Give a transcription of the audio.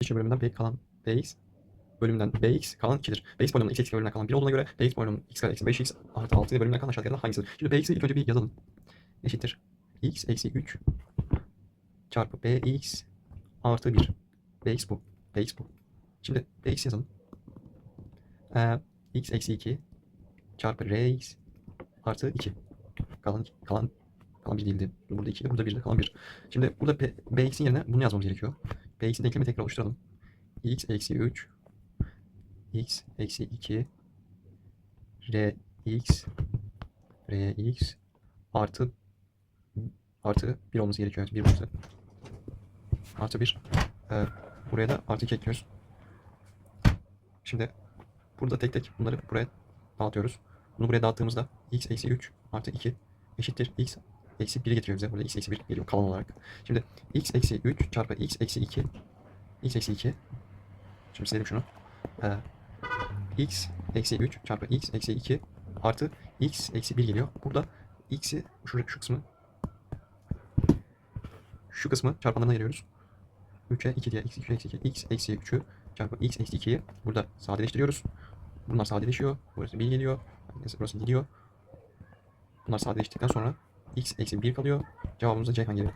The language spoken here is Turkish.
Geçiyor bölümünden b kalan bx bölümünden bx kalan 2'dir. bx polinomunda x eksi bölümünden kalan 1 olduğuna göre bx polinomunda x kare eksi 5x artı 6 ile bölümünden kalan aşağıdakilerden hangisidir? Şimdi bx'i ilk önce bir yazalım. Eşittir. x eksi 3 çarpı bx artı 1. bx bu. bx bu. Şimdi bx yazalım. Ee, x eksi 2 çarpı rx artı 2. Kalan kalan kalan 1 değildi. Burada 2 burada 1 de kalan 1. Şimdi burada bx'in yerine bunu yazmamız gerekiyor. Bx'in denklemi tekrar oluşturalım. x eksi 3 x eksi 2 rx rx artı artı 1 olması gerekiyor. Evet, 1 burası. Artı 1. Ee, buraya da artı 2 ekliyoruz. Şimdi burada tek tek bunları buraya dağıtıyoruz. Bunu buraya dağıttığımızda x eksi 3 artı 2 eşittir x eksi 1'i getiriyor bize. Burada x eksi 1 geliyor kalan olarak. Şimdi x eksi 3 çarpı x eksi 2 x eksi 2 Şimdi silelim şunu. Ee, x eksi 3 çarpı x eksi 2 artı x eksi 1 geliyor. Burada x'i şu, şu kısmı şu kısmı çarpanlarına ayırıyoruz. 3'e 2 diye x 2 eksi 2 x eksi 3'ü çarpı x eksi 2'yi burada sadeleştiriyoruz. Bunlar sadeleşiyor. Burası 1 geliyor. Burası gidiyor. Bunlar sadeleştikten sonra x eksi 1 kalıyor. Cevabımız da Ceyhan geliyor.